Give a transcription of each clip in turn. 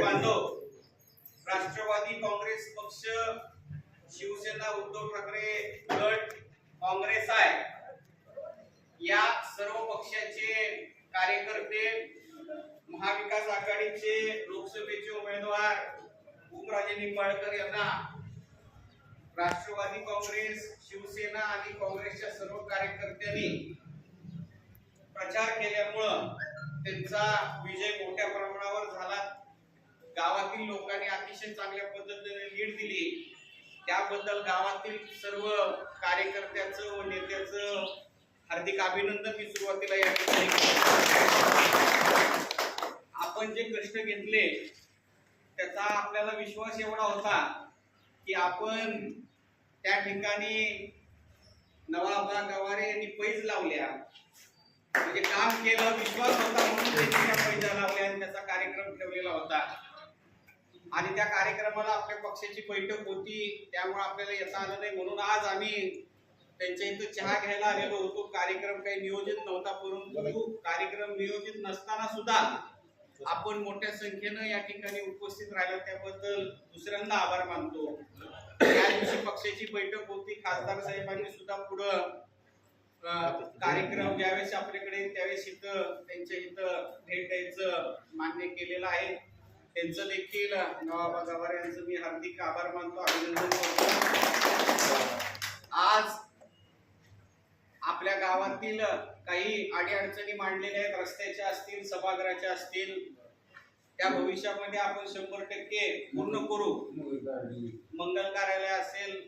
बांधव राष्ट्रवादी काँग्रेस पक्ष शिवसेना उद्धव ठाकरे गट काँग्रेस आहे. या सर्व पक्षाचे कार्यकर्ते महाविकास आघाडीचे लोकसभेचे उमेदवार ओमराजे निंबाळकर यांना राष्ट्रवादी काँग्रेस शिवसेना आणि काँग्रेसच्या सर्व कार्यकर्त्यांनी प्रचार केल्यामुळं त्यांचा विजय मोठ्या प्रमाणावर झाला. गावातील लोकांनी अतिशय चांगल्या पद्धतीने लीड दिली. त्याबद्दल गावातील सर्व कार्यकर्त्याचं व नेत्याचं हार्दिक अभिनंदन मी सुरुवातीला या ठिकाणी आपण जे कष्ट घेतले त्याचा आपल्याला विश्वास एवढा होता की आपण त्या ठिकाणी नवाबा गवारे यांनी पैज लावल्या. म्हणजे काम केलं विश्वास होता म्हणून त्यांनी त्या लावल्या आणि त्याचा कार्यक्रम ठेवलेला होता. आणि त्या कार्यक्रमाला आपल्या पक्षाची बैठक होती. त्यामुळे आपल्याला येता आलं नाही. म्हणून आज आम्ही त्यांच्या इथं चहा घ्यायला आलेलो होतो. कार्यक्रम काही नियोजित नव्हता परंतु कार्यक्रम नियोजित नसताना सुद्धा आपण मोठ्या संख्येनं या ठिकाणी उपस्थित राहिलो. त्याबद्दल दुसऱ्यांदा आभार मानतो. त्या दिवशी पक्षाची बैठक होती. खासदार साहेबांनी सुद्धा पुढं कार्यक्रम ज्यावेळेस आपल्याकडे त्यावेळेस इथं त्यांच्या इथं भेट द्यायचं मान्य केलेलं आहे. त्यांचं देखील नवाबा गवार यांचं मी हार्दिक आभार मानतो अभिनंदन करतो. आज आपल्या गावातील काही अडीअडचणी मांडलेल्या आहेत. रस्त्याच्या असतील सभागृहाच्या असतील त्या भविष्यामध्ये आपण शंभर टक्के पूर्ण करू. मंगल कार्यालय असेल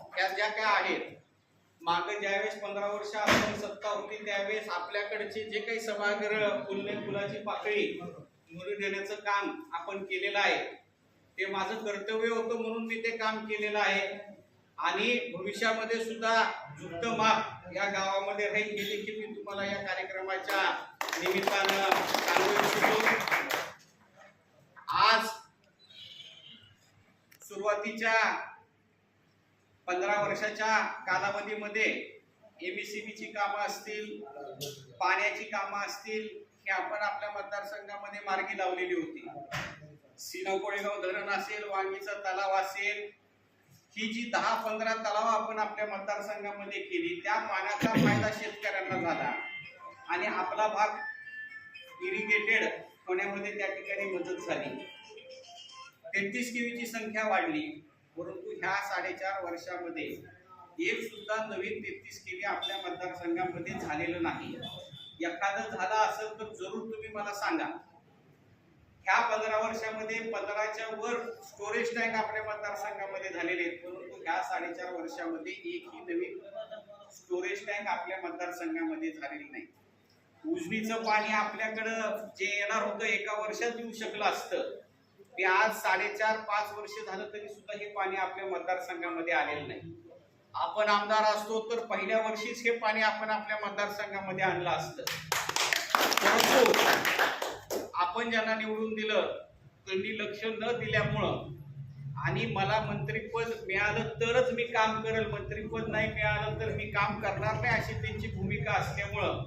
त्या ज्या काय आहेत मागे ज्यावेळेस पंधरा वर्ष आपण सत्ता होती त्यावेळेस आपल्याकडचे जे काही सभागृह फुलने फुलाची पाकळी मुली देण्याचं काम आपण केलेलं आहे. ते माझं कर्तव्य होतं म्हणून मी ते काम केलेलं आहे. आणि भविष्यामध्ये सुद्धा जुक्त माप या गावामध्ये राहील हे देखील मी तुम्हाला या कार्यक्रमाच्या निमित्तानं सांगू इच्छितो. आज सुरुवातीच्या पंधरा वर्षाच्या कालावधीमध्ये एम सी बीची कामं असतील पाण्याची कामं असतील हे आपण आपल्या मतदारसंघामध्ये मार्गी लावलेली होती. सिनो कोळेगाव धरण असेल वांगीचा तलाव असेल ही जी दहा पंधरा तलाव आपण आपल्या मतदारसंघामध्ये केली त्या पाण्याचा फायदा शेतकऱ्यांना झाला. आणि आपला भाग इरिगेटेड होण्यामध्ये त्या ठिकाणी मदत झाली. तेहतीस केवीची संख्या वाढली. परंतु ह्या साडेचार वर्षामध्ये एक सुद्धा नवीन तेहतीस केवी आपल्या मतदारसंघामध्ये झालेलं नाही. एखादं झालं असेल तर जरूर तुम्ही मला सांगा. ह्या पंधरा वर्षामध्ये पंधराच्या वर स्टोरेज टँक आपल्या मतदारसंघामध्ये झालेले आहेत. परंतु ह्या साडेचार वर्षामध्ये एकही नवीन स्टोरेज टँक आपल्या मतदारसंघामध्ये झालेली नाही. उजनीचं पाणी आपल्याकडं जे येणार होतं एका वर्षात येऊ शकलं असतं. ते आज साडेचार पाच वर्ष झालं तरी सुद्धा हे पाणी आपल्या मतदारसंघामध्ये आलेलं नाही. आपण आमदार असतो तर पहिल्या वर्षीच हे पाणी आपण आपल्या मतदारसंघामध्ये आणलं असतं. परंतु आपण ज्यांना निवडून दिलं त्यांनी लक्ष न दिल्यामुळं आणि मला मंत्रीपद मिळालं तरच मी काम करेल मंत्रीपद नाही मिळालं तर मी काम करणार नाही अशी त्यांची भूमिका असल्यामुळं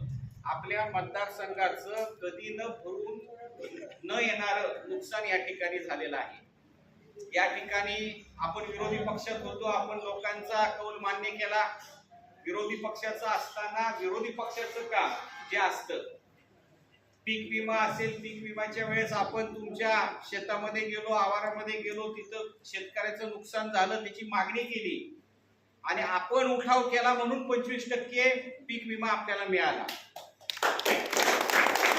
आपल्या मतदारसंघाचं कधी न भरून न येणारं नुकसान या ठिकाणी झालेलं आहे. या ठिकाणी आपण विरोधी पक्षात होतो आपण लोकांचा कौल मान्य केला. विरोधी पक्षाचं असताना विरोधी पक्षाचं काम जे असतं पीक विमा असेल पीक विम्याच्या वेळेस आपण तुमच्या शेतामध्ये गेलो आवारामध्ये गेलो तिथं शेतकऱ्याचं नुकसान झालं त्याची मागणी केली. आणि आपण उठाव केला म्हणून पंचवीस टक्के पीक विमा आपल्याला मिळाला.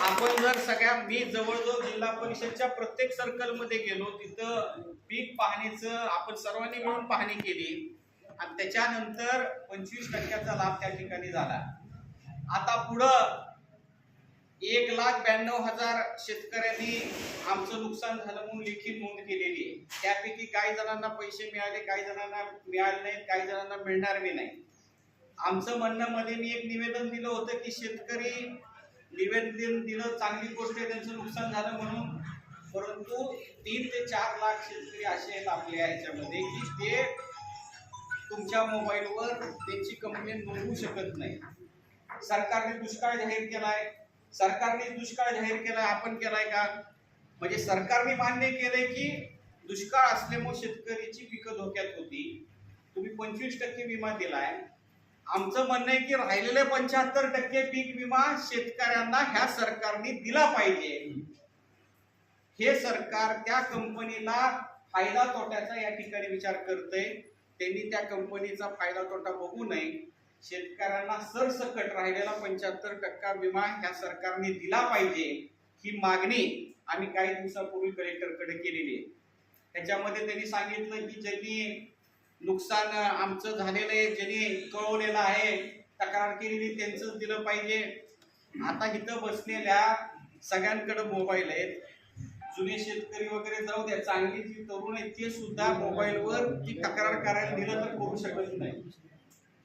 आपण जर सगळ्या मी जवळजवळ जिल्हा परिषदच्या प्रत्येक सर्कलमध्ये गेलो तिथं पीक पाहणीचं आपण सर्वांनी मिळून पाहणी केली. आणि त्याच्यानंतर पंचवीस टक्क्याचा लाभ त्या ठिकाणी झाला. आता पुढं एक लाख ब्याण्णव हजार शेतकऱ्यांनी आमचं नुकसान झालं म्हणून लिखित नोंद केलेली आहे. त्यापैकी काही जणांना पैसे मिळाले काही जणांना मिळाले नाहीत काही जणांना मिळणार बी नाही. आमचं म्हणणं मध्ये मी एक निवेदन दिलं होतं की शेतकरी निवेदन दिलं चांगली गोष्ट आहे त्यांचं नुकसान झालं म्हणून. परंतु तीन ते चार लाख शेतकरी असे आहेत आपल्या ह्याच्यामध्ये की ते तुमच्या मोबाईलवर त्यांची कंप्लेंट नोंदवू शकत नाही. सरकारने दुष्काळ जाहीर केलाय. सरकारने दुष्काळ जाहीर केलाय आपण केलाय का? म्हणजे सरकारने मान्य केलंय की दुष्काळ असल्यामुळे शेतकऱ्याची पिकं धोक्यात होती. तुम्ही पंचवीस टक्के विमा दिलाय. आमचं म्हणणं आहे की राहिलेले पंच्याहत्तर टक्के पीक विमा शेतकऱ्यांना ह्या सरकारने दिला पाहिजे. हे सरकार त्या कंपनीला फायदा तोट्याचा या ठिकाणी विचार करतंय. त्यांनी त्या कंपनीचा फायदा तोटा बघू नये. शेतकऱ्यांना सरसकट राहिलेला पंच्याहत्तर टक्का विमा ह्या सरकारने दिला पाहिजे. ही मागणी आम्ही काही दिवसापूर्वी कलेक्टरकडे केलेली आहे. त्याच्यामध्ये त्यांनी सांगितलं की ज्यांनी नुकसान आमचं झालेलं आहे ज्यांनी कळवलेलं आहे तक्रार केलेली त्यांचंच दिलं पाहिजे. आता इथं बसलेल्या सगळ्यांकडे मोबाईल आहेत. जुने शेतकरी वगैरे जाऊ द्या चांगली जी तरुण आहेत ते सुद्धा मोबाईलवर ती तक्रार करायला दिलं तर करू शकत नाही.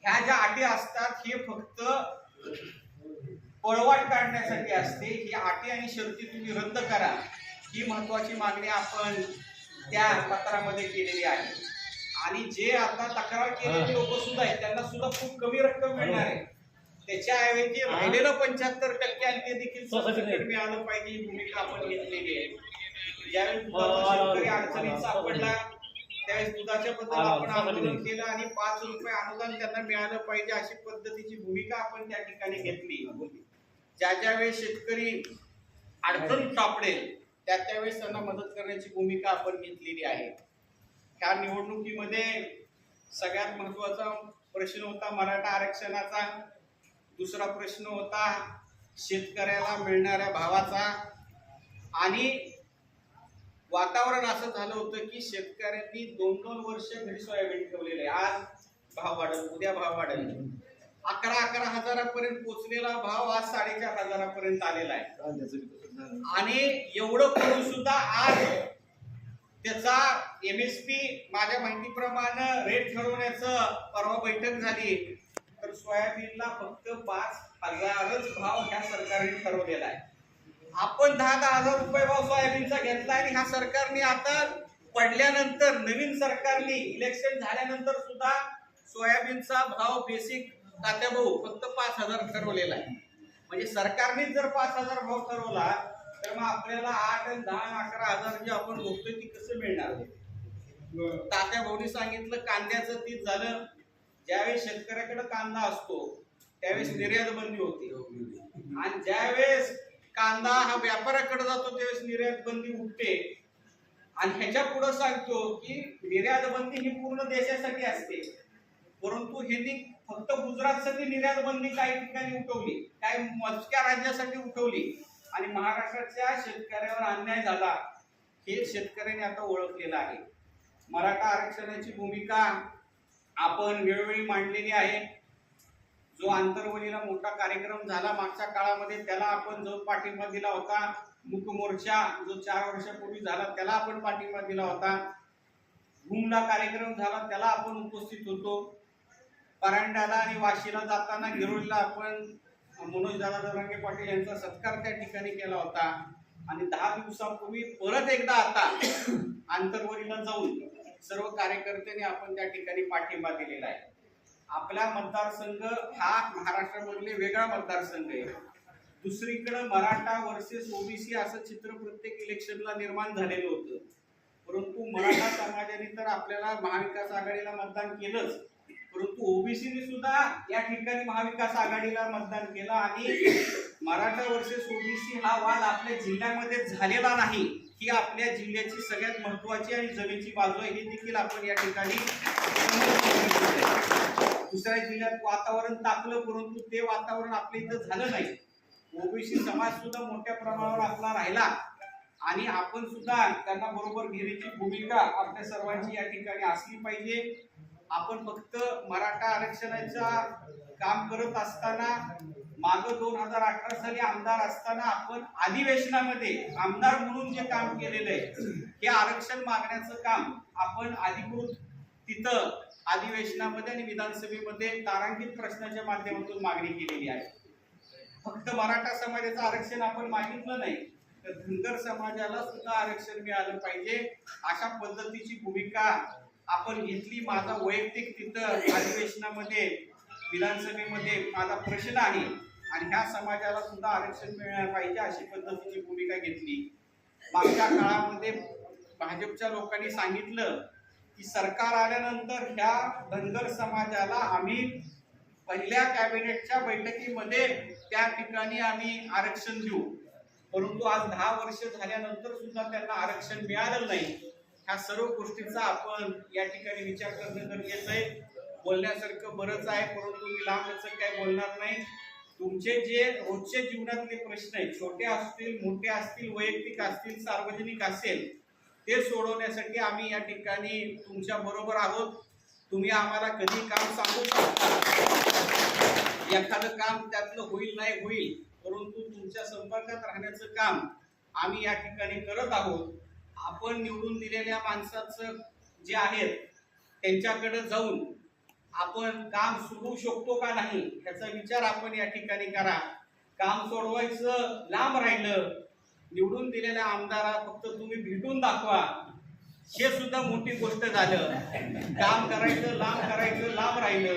ह्या ज्या अटी असतात हे फक्त पळवाट काढण्यासाठी असते. ही अटी आणि शर्ती तुम्ही रद्द करा. ही महत्वाची मागणी आपण त्या पत्रामध्ये केलेली आहे. आणि जे आता तक्रार केलेले लोक सुद्धा आहेत. त्यांना सुद्धा खूप कमी रक्कम मिळणार आहे. त्याच्याऐवजी राहिलेलं पंच्याहत्तर टक्के आणि ते देखील सरसकट मिळालं पाहिजे ही भूमिका आपण घेतलेली आहे. ज्यावेळेस दुधाचा शेतकरी अडचणीत सापडला त्यावेळेस दुधाच्या बद्दल आपण आंदोलन केलं आणि पाच रुपये अनुदान त्यांना मिळालं पाहिजे अशी पद्धतीची भूमिका आपण त्या ठिकाणी घेतली. ज्या ज्या वेळेस शेतकरी अडचण सापडेल त्या त्यावेळेस त्यांना मदत करण्याची भूमिका आपण घेतलेली आहे. ह्या निवडणुकीमध्ये सगळ्यात महत्त्वाचा प्रश्न होता मराठा आरक्षणाचा. दुसरा प्रश्न होता शेतकऱ्याला मिळणाऱ्या भावाचा. आणि वातावरण असं झालं होतं की शेतकऱ्यांनी दोन दोन वर्ष घरी सोयाबीन ठेवलेले आज भाव वाढेल उद्या भाव वाढेल. अकरा अकरा हजारापर्यंत पोहोचलेला भाव आज साडेचार हजारापर्यंत आलेला आहे. आणि एवढं करून सुद्धा आज त्याचा एम एस पी माझ्या माहितीप्रमाणे रेट ठरवण्याचं परवा बैठक झाली. तर सोयाबीनला फक्त पाच हजारच भाव ह्या सरकारने ठरवलेला आहे. आपण दहा दहा हजार रुपये भाव सोयाबीनचा घेतला आणि ह्या सरकारने आता पडल्यानंतर नवीन सरकारने इलेक्शन झाल्यानंतर सुद्धा सोयाबीनचा भाव बेसिक तात्या भाऊ फक्त पाच हजार ठरवलेला आहे. म्हणजे सरकारने जर पाच हजार भाव ठरवला तर मग आपल्याला आठ आणि दहा अकरा हजार जे आपण बघतोय ती कसं मिळणार? तात्या भाऊनी सांगितलं कांद्याचं तीच झालं. ज्यावेळेस शेतकऱ्याकडे कांदा असतो त्यावेळेस निर्यात बंदी होती. आणि ज्यावेळेस कांदा हा व्यापाऱ्याकडे जातो त्यावेळेस निर्यात बंदी उठते. आणि ह्याच्या पुढे सांगतो की निर्यात बंदी ही पूर्ण देशासाठी असते. परंतु ह्यांनी फक्त गुजरातसाठी निर्यात बंदी काही ठिकाणी उठवली काही मोजक्या राज्यासाठी उठवली. आणि महाराष्ट्राच्या शेतकऱ्यावर अन्याय झाला हे शेतकऱ्यांनी आता ओळखलेलं आहे. मराठा आरक्षणाची भूमिका आपण वेळोवेळी मांडलेली आहे. जो आंतरवलीला मोठा कार्यक्रम झाला मागच्या काळामध्ये त्याला आपण जो पाठिंबा दिला होता मुकमोर्चा जो चार वर्षापूर्वी झाला त्याला आपण पाठिंबा दिला होता. भूमला कार्यक्रम झाला त्याला आपण उपस्थित होतो. परांड्याला आणि वाशीला जाताना गिरोळीला आपण मनोज दादा जरांगे पाटील यांचा सत्कार त्या ठिकाणी केला होता. आणि दहा दिवसापूर्वी परत एकदा आता आंतरवरीला जाऊन सर्व कार्यकर्त्यांनी आपण त्या ठिकाणी पाठिंबा दिलेला आहे. आपला मतदारसंघ हा महाराष्ट्रामधले वेगळा मतदारसंघ आहे. दुसरीकडं मराठा वर्सेस ओबीसी असं चित्र प्रत्येक इलेक्शनला निर्माण झालेलं होतं. परंतु मराठा समाजाने तर आपल्याला महाविकास आघाडीला मतदान केलंच. परंतु ओबीसीने सुद्धा या ठिकाणी महाविकास आघाडीला मतदान केलं आणि मराठा वर्सेस ओबीसी हा वाद आपल्या जिल्ह्यामध्ये झालेला नाही ही आपल्या जिल्ह्याची सगळ्यात महत्वाची आणि जमेची बाजू आहे हे देखील आपण या ठिकाणी दुसऱ्या जिल्ह्यात वातावरण तापलं परंतु ते वातावरण आपल्या इथं झालं नाही. ओबीसी समाज सुद्धा मोठ्या प्रमाणावर आपला राहिला आणि आपण सुद्धा त्यांना बरोबर घेण्याची भूमिका आपल्या सर्वांची या ठिकाणी असली पाहिजे. आपण फक्त मराठा आरक्षणाचा काम करत असताना माग दोन हजार अठरा साली आमदार असताना आपण अधिवेशनामध्ये आमदार म्हणून जे काम केलेलं आहे हे आरक्षण मागण्याचं काम आपण अधिकृत तिथं अधिवेशनामध्ये आणि विधानसभेमध्ये तारांकित प्रश्नाच्या माध्यमातून मागणी केलेली आहे. फक्त मराठा समाजाचं आरक्षण आपण मागितलं नाही तर धनगर समाजाला सुद्धा आरक्षण मिळालं पाहिजे अशा पद्धतीची भूमिका आपण घेतली माझा वैयक्तिक तिथं अधिवेशनामध्ये विधानसभेमध्ये माझा प्रश्न आहे. आणि ह्या समाजाला सुद्धा आरक्षण मिळणार पाहिजे अशी पद्धतीची भूमिका घेतली. मागच्या काळामध्ये भाजपच्या लोकांनी सांगितलं की सरकार आल्यानंतर ह्या धनगर समाजाला आम्ही पहिल्या कॅबिनेटच्या बैठकीमध्ये त्या ठिकाणी आम्ही आरक्षण देऊ. परंतु आज दहा वर्ष झाल्यानंतर सुद्धा त्यांना आरक्षण मिळालं नाही. ह्या सर्व गोष्टींचा आपण या ठिकाणी विचार करणं गरजेचं आहे. बोलण्यासारखं बरंच आहे परंतु मी लांबच काय बोलणार नाही. तुमचे जे रोजच्या जीवनातले प्रश्न आहेत छोटे असतील मोठे असतील वैयक्तिक असतील सार्वजनिक असेल ते सोडवण्यासाठी आम्ही या ठिकाणी तुमच्या बरोबर आहोत. तुम्ही आम्हाला कधी काम सांगू शकता? एखादं काम त्यातलं होईल नाही होईल परंतु तुमच्या संपर्कात राहण्याचं काम आम्ही या ठिकाणी करत आहोत. आपण निवडून दिलेल्या माणसाचं जे आहेत त्यांच्याकडे जाऊन आपण काम सोडवू शकतो का नाही ह्याचा विचार आपण या ठिकाणी करा. काम सोडवायचं लांब राहिलं निवडून दिलेल्या आमदारा फक्त तुम्ही भेटून दाखवा. हे सुद्धा मोठी गोष्ट झालं. काम करायचं लांब करायचं लांब राहिलं.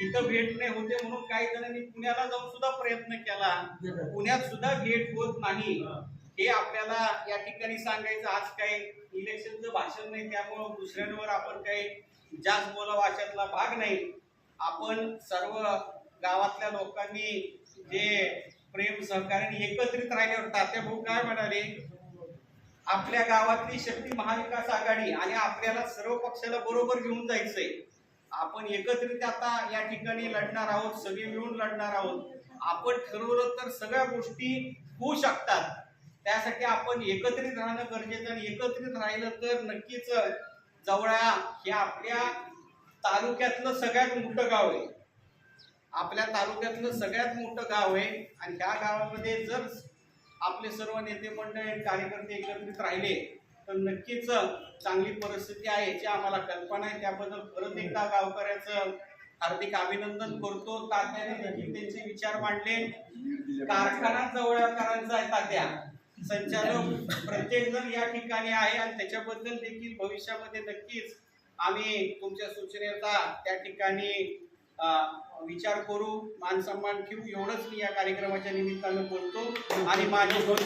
इथं भेट नाही होते म्हणून काही जणांनी पुण्याला जाऊन सुद्धा प्रयत्न केला. पुण्यात सुद्धा भेट होत नाही. हे आपल्याला या ठिकाणी सांगायचं आज काही इलेक्शनचं भाषण नाही त्यामुळं दुसऱ्यांवर आपण काही जास्त बोला अशातला भाग नाही. आपण सर्व गावातल्या लोकांनी जे प्रेम सहकार्याने एकत्रित राहिल्यावर तात्या भाऊ काय म्हणाले? आपल्या गावातली शक्ती महाविकास आघाडी आणि आपल्याला सर्व पक्षाला बरोबर घेऊन जायचंय. आपण एकत्रित आता या ठिकाणी लढणार आहोत सगळे मिळून लढणार आहोत. आपण ठरवलं तर सगळ्या गोष्टी होऊ शकतात. आपण एकत्रित राहणं गरजेचं आणि एकत्रित राहिलं तर नक्कीच जवळा हे आपल्या तालुक्यातलं सगळ्यात मोठं गाव आहे. आपल्या तालुक्यातलं सगळ्यात मोठं गाव आहे आणि ह्या गावामध्ये जर आपले सर्व नेते मंडळी कार्यकर्ते एकत्रित राहिले तर नक्कीच चांगली परिस्थिती आहे याची आम्हाला कल्पना आहे. त्याबद्दल परत एकदा गावकऱ्याचं हार्दिक अभिनंदन करतो. तात्याने देखील त्यांचे विचार मांडले. कारखाना जवळकरांचा आहे तात्या. संचालक प्रत्येक जण या ठिकाणी आहे आणि त्याच्याबद्दल देखील भविष्यामध्ये नक्कीच आम्ही तुमच्या सूचनेचा त्या ठिकाणी विचार करू मान सन्मान ठेवू एवढंच मी या कार्यक्रमाच्या निमित्तानं बोलतो. आणि माझे दोन